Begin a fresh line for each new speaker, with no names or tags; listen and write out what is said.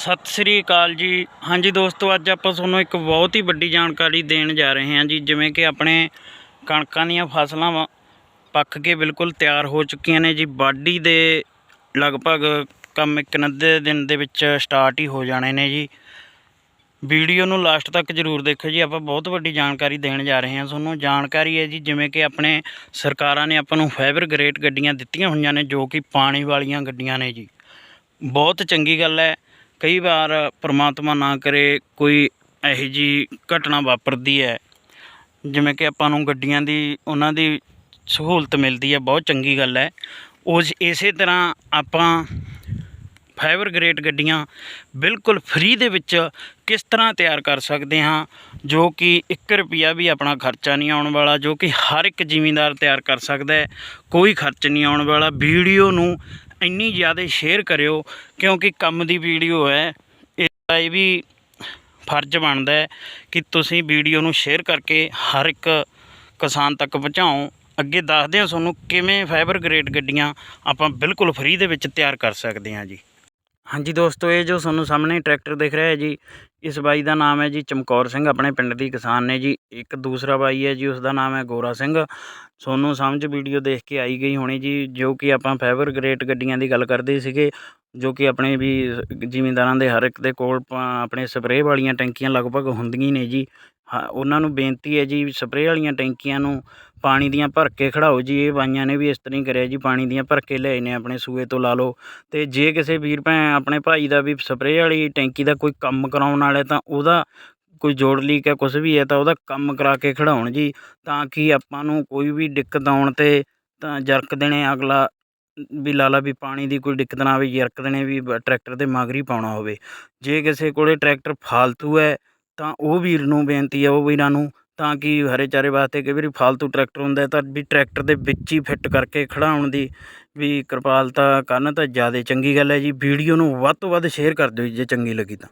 ਸਤਿ ਸ੍ਰੀ ਅਕਾਲ ਜੀ। ਹਾਂਜੀ ਦੋਸਤੋ, ਅੱਜ ਆਪਾਂ ਤੁਹਾਨੂੰ ਇੱਕ ਬਹੁਤ ਹੀ ਵੱਡੀ ਜਾਣਕਾਰੀ ਦੇਣ ਜਾ ਰਹੇ ਹਾਂ ਜੀ। ਜਿਵੇਂ ਕਿ ਆਪਣੇ ਕਣਕਾਂ ਦੀਆਂ ਫਸਲਾਂ ਵਾ- ਪੱਕ ਕੇ ਬਿਲਕੁਲ ਤਿਆਰ ਹੋ ਚੁੱਕੀਆਂ ਨੇ ਜੀ। ਵਾਢੀ ਦੇ ਲਗਭਗ ਕੰਮ ਇੱਕ ਨੱਦੇ ਦਿਨ ਦੇ ਵਿੱਚ ਸਟਾਰਟ ਹੀ ਹੋ ਜਾਣੇ ਨੇ ਜੀ। ਵੀਡੀਓ ਨੂੰ ਲਾਸਟ ਤੱਕ ਜਰੂਰ ਦੇਖੋ ਜੀ। ਆਪਾਂ ਬਹੁਤ ਵੱਡੀ ਜਾਣਕਾਰੀ ਦੇਣ ਜਾ ਰਹੇ ਹਾਂ। ਤੁਹਾਨੂੰ ਜਾਣਕਾਰੀ ਹੈ ਜੀ, ਜਿਵੇਂ ਕਿ ਆਪਣੇ ਸਰਕਾਰਾਂ ਨੇ ਆਪਾਂ ਨੂੰ ਫਾਈਬਰ ਗ੍ਰੇਡ ਗੱਡੀਆਂ ਦਿੱਤੀਆਂ ਹੋਈਆਂ ਨੇ, ਜੋ ਕਿ ਪਾਣੀ ਵਾਲੀਆਂ ਗੱਡੀਆਂ ਨੇ ਜੀ। ਬਹੁਤ ਚੰਗੀ ਗੱਲ ਹੈ। ਕਈ ਵਾਰ ਪਰਮਾਤਮਾ ਨਾ ਕਰੇ ਕੋਈ ਇਹੋ ਜੀ ਘਟਨਾ ਵਾਪਰਦੀ ਹੈ। ਜਿਵੇਂ ਕਿ ਆਪਾਂ ਨੂੰ ਗੱਡੀਆਂ ਦੀ, ਉਹਨਾਂ ਦੀ ਸਹੂਲਤ ਮਿਲਦੀ ਹੈ, ਬਹੁਤ ਚੰਗੀ ਗੱਲ ਹੈ। ਉਸ ਇਸੇ ਤਰ੍ਹਾਂ ਆਪਾਂ ਫਾਈਬਰ ਗ੍ਰੇਡ ਗੱਡੀਆਂ ਬਿਲਕੁਲ ਫ੍ਰੀ ਦੇ ਵਿੱਚ ਕਿਸ ਤਰ੍ਹਾਂ ਤਿਆਰ ਕਰ ਸਕਦੇ ਹਾਂ, ਜੋ ਕਿ 1 ਰੁਪਿਆ ਵੀ ਆਪਣਾ ਖਰਚਾ ਨਹੀਂ ਆਉਣ ਵਾਲਾ, ਜੋ ਕਿ ਹਰ ਇੱਕ ਜ਼ਿਮੀਂਦਾਰ ਤਿਆਰ ਕਰ ਸਕਦਾ ਹੈ। ਕੋਈ ਖਰਚ ਨਹੀਂ ਆਉਣ ਵਾਲਾ। ਵੀਡੀਓ ਨੂੰ ਇੰਨੀ ਜ਼ਿਆਦਾ ਸ਼ੇਅਰ ਕਰਿਓ, ਕਿਉਂਕਿ ਕੰਮ ਦੀ ਵੀਡੀਓ ਹੈ, ਇਹਦਾ ਇਹ ਵੀ ਫਰਜ਼ ਬਣਦਾ ਹੈ ਕਿ ਤੁਸੀਂ ਵੀਡੀਓ ਨੂੰ ਸ਼ੇਅਰ ਕਰਕੇ ਹਰ ਇੱਕ ਕਿਸਾਨ ਤੱਕ ਪਹੁੰਚਾਓ। ਅੱਗੇ ਦੱਸਦੇ ਹਾਂ ਤੁਹਾਨੂੰ ਕਿਵੇਂ ਫਾਈਬਰ ਗ੍ਰੇਡ ਗੱਡੀਆਂ ਆਪਾਂ ਬਿਲਕੁਲ ਫ੍ਰੀ ਦੇ ਵਿੱਚ ਤਿਆਰ ਕਰ ਸਕਦੇ ਹਾਂ ਜੀ। ਹਾਂਜੀ ਦੋਸਤੋ, ਇਹ ਜੋ ਤੁਹਾਨੂੰ ਸਾਹਮਣੇ ਟਰੈਕਟਰ ਦਿਖ ਰਿਹਾ ਹੈ ਜੀ, ਇਸ ਬਾਈ ਦਾ ਨਾਮ ਹੈ ਜੀ ਚਮਕੌਰ ਸਿੰਘ, ਆਪਣੇ ਪਿੰਡ ਦੀ ਕਿਸਾਨ ਨੇ ਜੀ, ਇੱਕ ਦੂਸਰਾ ਬਾਈ ਹੈ ਜੀ ਉਸ ਦਾ ਨਾਮ ਹੈ ਗੋਰਾ ਸਿੰਘ। ਤੁਹਾਨੂੰ ਸਮਝ ਵੀਡੀਓ ਦੇਖ ਕੇ ਆਈ ਗਈ ਹੋਣੀ ਜੀ, ਜੋ ਕਿ ਆਪਾਂ ਫਾਈਬਰ ਗ੍ਰੇਟ ਗੱਡੀਆਂ ਦੀ ਗੱਲ ਕਰਦੇ ਸੀਗੇ, ਜੋ ਕਿ ਆਪਣੇ ਵੀ ਜ਼ਿਮੀਂਦਾਰਾਂ ਦੇ ਹਰ ਇੱਕ ਦੇ ਕੋਲ ਆਪਣੇ ਸਪਰੇਅ ਵਾਲੀਆਂ ਟੈਂਕੀਆਂ ਲਗਭਗ ਹੁੰਦੀਆਂ ਨੇ ਜੀ। ਹਾਂ, ਉਹਨਾਂ ਨੂੰ ਬੇਨਤੀ ਹੈ ਜੀ, ਸਪਰੇਅ ਵਾਲੀਆਂ ਟੈਂਕੀਆਂ ਨੂੰ ਪਾਣੀ ਦੀਆਂ ਭਰ ਕੇ ਖੜਾਓ ਜੀ, ਇਹ ਬਾਈਆਂ ਨੇ ਵੀ ਇਸ ਤਰ੍ਹਾਂ ਹੀ ਕਰਿਆ ਜੀ, ਪਾਣੀ ਦੀਆਂ ਭਰ ਕੇ ਲਿਆਏ ਨੇ ਆਪਣੇ ਸੂਏ ਤੋਂ ਲਾ ਲਓ। ਅਤੇ ਜੇ ਕਿਸੇ ਵੀਰ ਭੈਣ ਆਪਣੇ ਭਾਈ ਦਾ ਵੀ ਸਪਰੇਅ ਵਾਲੀ ਟੈਂਕੀ ਦਾ ਕੋਈ ਕੰਮ ਕਰਾਉਣ ਵਾਲਾ ਤਾਂ ਉਹਦਾ ਕੋਈ ਜੋੜ ਲੀਕ ਹੈ, ਕੁਛ ਵੀ ਹੈ, ਤਾਂ ਉਹਦਾ ਕੰਮ ਕਰਾ ਕੇ ਖੜਾਉਣ ਜੀ, ਤਾਂ ਕਿ ਆਪਾਂ ਨੂੰ ਕੋਈ ਵੀ ਦਿੱਕਤ ਆਉਣ ਤੇ ਤਾਂ ਜਰਕ ਦੇਣੇ, ਅਗਲਾ ਵੀ ਲਾ ਲਾ ਵੀ ਪਾਣੀ ਦੀ ਕੋਈ ਦਿੱਕਤ ਨਾ ਆਵੇ, ਜਰਕ ਦੇਣੇ ਵੀ ਟਰੈਕਟਰ ਦੇ ਮਗਰ ਪਾਉਣਾ ਹੋਵੇ। ਜੇ ਕਿਸੇ ਕੋਲੇ ਟਰੈਕਟਰ ਫਾਲਤੂ ਹੈ, ਤਾਂ ਉਹ ਵੀਰ ਨੂੰ ਬੇਨਤੀ ਹੈ, ਉਹ ਵੀਰਾਂ ਨੂੰ ਤਾਂ ਕਿ ਹਰੇ ਚਾਰੇ ਵਾਸਤੇ ਕਈ ਵਾਰੀ ਫਾਲਤੂ ਟਰੈਕਟਰ ਹੁੰਦਾ ਤਾਂ ਵੀ ਟਰੈਕਟਰ ਦੇ ਵਿੱਚ ਹੀ ਫਿੱਟ ਕਰਕੇ ਖੜਾਉਣ ਦੀ ਵੀ ਕਿਰਪਾਲਤਾ ਕਰਨ ਤਾਂ ਜ਼ਿਆਦਾ ਚੰਗੀ ਗੱਲ ਹੈ ਜੀ। ਵੀਡੀਓ ਨੂੰ ਵੱਧ ਤੋਂ ਵੱਧ ਸ਼ੇਅਰ ਕਰ ਦਿਓ ਜੀ, ਜੇ ਚੰਗੀ ਲੱਗੀ ਤਾਂ।